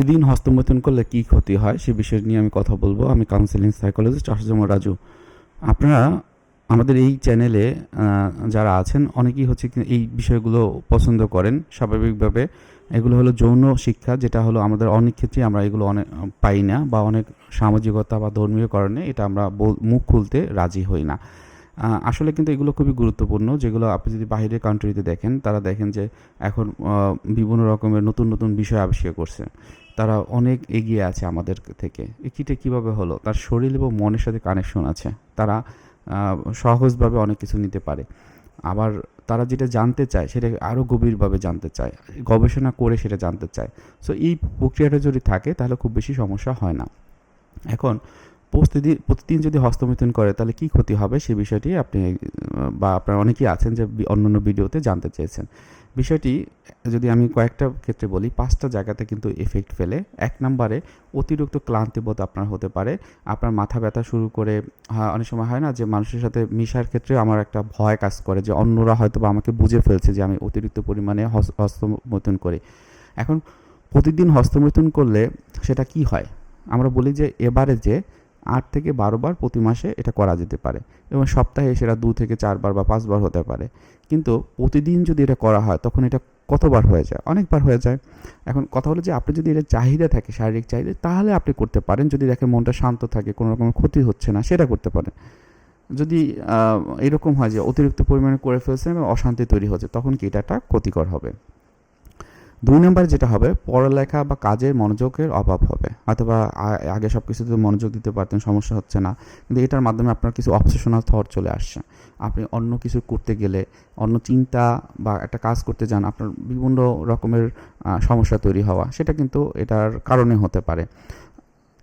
প্রতিদিন হস্তমৈথুন করলে কী ক্ষতি হয় সে বিষয় নিয়ে আমি কথা বলব। আমি কাউন্সিলিং সাইকোলজিস্ট আসাদুজ্জামান রাজু। আপনারা আমাদের এই চ্যানেলে যারা আছেন, অনেকেই হচ্ছে এই বিষয়গুলো পছন্দ করেন স্বাভাবিকভাবে। এগুলো হলো যৌন শিক্ষা, যেটা হলো আমাদের অনেক ক্ষেত্রেই আমরা এগুলো অনেক, পাই না বা অনেক সামাজিকতা বা ধর্মীয় কারণে এটা আমরা মুখ খুলতে রাজি হই না। আসলে কিন্তু এগুলো খুবই গুরুত্বপূর্ণ, যেগুলো আপনি যদি বাইরের কান্ট্রিতে দেখেন, তারা দেখেন যে এখন বিভিন্ন রকমের নতুন নতুন বিষয় আবিষ্কার করছে। তারা অনেক এগিয়ে আছে আমাদের থেকে। একিটা কীভাবে হলো? তার শরীর এবং মনের সাথে কানেকশন আছে। তারা সহজভাবে অনেক কিছু নিতে পারে। আবার তারা যেটা জানতে চায়, সেটা আরও গভীরভাবে জানতে চায়। গবেষণা করে সেটা জানতে চায়। সো এই প্রক্রিয়াটা যদি থাকে, তাহলে খুব বেশি সমস্যা হয় না। এখন, প্রতিদিন প্রতিদিন যদি হস্তমিথুন করে, তাহলে কি ক্ষতি হবে? সে বিষয়টি আপনি বা আপনার অনেকেই আছেন যে অন্যান্য ভিডিওতে জানতে চেয়েছেন। বিষয়টি, যদি আমি কয়েকটা ক্ষেত্রে বলি, পাঁচটা জায়গাতে কিন্তু এফেক্ট ফেলে। এক নম্বরে, অতিরিক্ত ক্লান্তিবোধ আপনার হতে পারে। আপনার মাথা ব্যথা শুরু করে অনেক সময় হয় না যে মানুষের সাথে মিশার ক্ষেত্রে আমার একটা ভয় কাজ করে যে অন্যরা হয়তো বা আমাকে বুঝে ফেলছে যে আমি অতিরিক্ত পরিমাণে হস- হস্তমৈথুন করি। এখন প্রতিদিন হস্তমৈথুন করলে সেটা কি হয়? আমরা বলি যে, এবারে যে আট থেকে বারো বার প্রতি মাসে এটা করা যেতে পারে এবং সপ্তাহে সেটা দু থেকে চারবার বা পাঁচবার হতে পারে। কিন্তু প্রতিদিন যদি এটা করা হয়, তখন এটা কতবার হয়ে যায়? অনেকবার হয়ে যায়। এখন কথা হলো যে, আপনি যদি এটা চাহিদা থাকে, শারীরিক চাহিদা, তাহলে আপনি করতে পারেন। যদি দেখেন মনটা শান্ত থাকে, কোনো রকমের ক্ষতি হচ্ছে না, সেটা করতে পারেন। যদি এরকম হয় যে, অতিরিক্ত পরিমাণে করে ফেলছেন এবং অশান্তি তৈরি হচ্ছে, তখন কি এটা ক্ষতিকর হবে? দুই নম্বরে যেটা হবে, পড়ালেখা বা কাজের মনোযোগের অভাব হবে। অথবা আগে সব কিছুতে মনোযোগ দিতে পারতেন, সমস্যা হচ্ছে না। কিন্তু এটার মাধ্যমে আপনার কিছু অবসেশনাল থট চলে আসছে। আপনি অন্য কিছু করতে গেলে, অন্য চিন্তা বা একটা কাজ করতে যান, আপনার বিভিন্ন রকমের সমস্যা তৈরি হওয়া, সেটা কিন্তু এটার কারণে হতে পারে।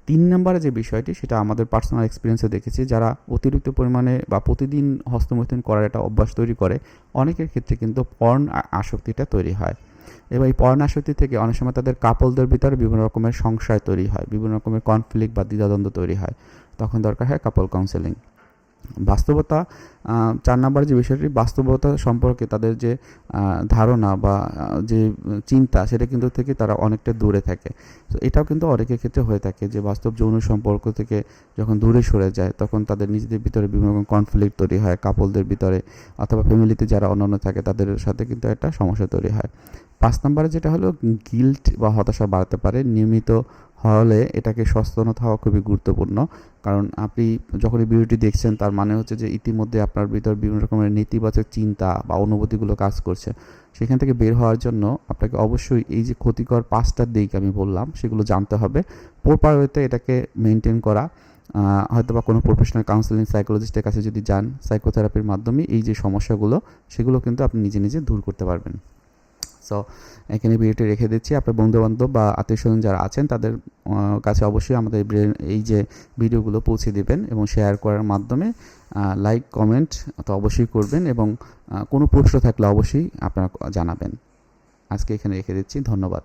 তিন নম্বরে যে বিষয়টি, সেটা আমাদের পার্সোনাল এক্সপিরিয়েন্সে দেখেছি, যারা অতিরিক্ত পরিমাণে বা প্রতিদিন হস্তমৈথুন করার একটা অভ্যাস তৈরি করে, অনেকের ক্ষেত্রে কিন্তু পর্ন আসক্তিটা তৈরি হয়। এবং এই পর্ন আসক্তি থেকে অনেক সময় তাদের কাপলদের ভিতরে বিভিন্ন রকমের সংশয় তৈরি হয়, বিভিন্ন রকমের কনফ্লিক্ট বা দ্বিধাদ্বন্দ্ব তৈরি হয়। তখন দরকার হয় কাপল কাউন্সেলিং বাস্তবতা চার নম্বর যে বিষয়টি বাস্তবতা সম্পর্কে তাদের যে ধারণা বা যে চিন্তা সেটা কিন্তু থেকে তারা অনেকটা দূরে থাকে। তো এটাও কিন্তু অনেকের ক্ষেত্রে হয়ে থাকে যে বাস্তব যৌন সম্পর্ক থেকে যখন দূরে সরে যায়, তখন তাদের নিজেদের ভিতরে বিভিন্ন রকম কনফ্লিক্ট তৈরি হয় কাপলদের ভিতরে অথবা ফ্যামিলিতে যারা অন্যান্য থাকে তাদের সাথে কিন্তু একটা সমস্যা তৈরি হয়। পাঁচ নম্বরে যেটা হলো গিল্ট বা হতাশা বাড়তে পারে। নিয়মিত হলে এটাকে সচেতনতা হওয়া খুবই গুরুত্বপূর্ণ। কারণ আপনি যখন এই ভিডিওটি দেখছেন, তার মানে হচ্ছে যে ইতিমধ্যে আপনার ভিতর বিভিন্ন রকমের নেতিবাচক চিন্তা বা অনুভূতিগুলো কাজ করছে। সেখান থেকে বের হওয়ার জন্য আপনাকে অবশ্যই এই যে ক্ষতিকর পাঁচটা দিক আমি বললাম, সেগুলো জানতে হবে। প্রপার ওয়েতে এটাকে মেনটেন করা হয়তো বা কোনো প্রফেশনাল কাউন্সিলিং সাইকোলজিস্টের কাছে যদি যান সাইকোথেরাপির মাধ্যমে এই যে সমস্যাগুলো, সেগুলো কিন্তু আপনি নিজে নিজে দূর করতে পারবেন। সো এখানে ভিডিওটি রেখে দিচ্ছি। আপনার বন্ধুবান্ধব বা আত্মীয় স্বজন যারা আছেন, তাদের কাছে অবশ্যই আমাদের এই এই যে ভিডিওগুলো পৌঁছে দেবেন এবং শেয়ার করার মাধ্যমে লাইক কমেন্ট তো অবশ্যই করবেন এবং কোনো প্রশ্ন থাকলে অবশ্যই আপনারা জানাবেন। আজকে এখানে রেখে দিচ্ছি। ধন্যবাদ।